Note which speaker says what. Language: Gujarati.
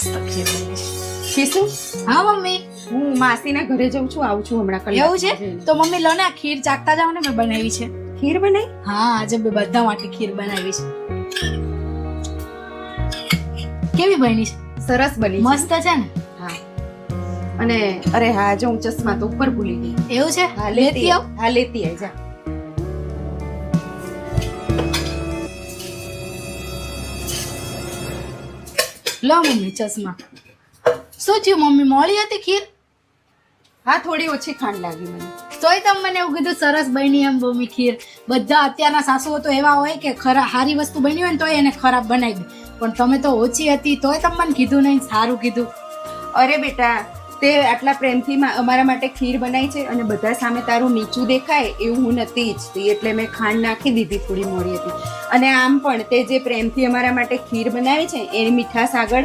Speaker 1: મસ્ત ખીર હા મમ્મી.
Speaker 2: હું માસીના ઘરે જઉં છું આવું છું હમણાં કલાક
Speaker 1: એવું છે? તો મમ્મી લો ને આ ખીર ચાખતા જાવ ને મેં બનાવી છે.
Speaker 2: ખીર બનાવી
Speaker 1: હા આજે મેં બધા માટે ખીર બનાવી છે. કેવી બની છે?
Speaker 2: સરસ બની
Speaker 1: મસ્ત છે ને?
Speaker 2: હા. અને અરે હા જો હું ચશ્મા તો ઉપર ભૂલી ગઈ.
Speaker 1: એવું છે?
Speaker 2: હા
Speaker 1: લેતી આવ.
Speaker 2: હા લેતી આવ જા.
Speaker 1: લો મમ્મી ચશ્મા. શું થયું મમ્મી મોળી હતી ખીર?
Speaker 2: હા, થોડી ઓછી ખાંડ લાગી મને.
Speaker 1: તોય તમે મને એવું કીધું, સરસ બની એમ, મમ્મી, ખીર. બધા અત્યારના સાસુઓ તો એવા હોય કે ખરા, સારી વસ્તુ બની હોય ને તોય એને ખરાબ બનાવી દે. પણ તમે તો ઓછી હતી, તોય તમે મને કીધું નહીં, સારું કીધું.
Speaker 2: અરે બેટા તે આટલા પ્રેમથી અમારા માટે ખીર બનાવી છે અને બધા સામે તારું નીચું દેખાય એવું હું નથી ઈચ્છતી. એટલે મેં ખાંડ નાખી દીધી થોડી મોડી હતી. અને આમ પણ તે જે પ્રેમથી અમારા માટે ખીર બનાવી છે એની મીઠાશ આગળ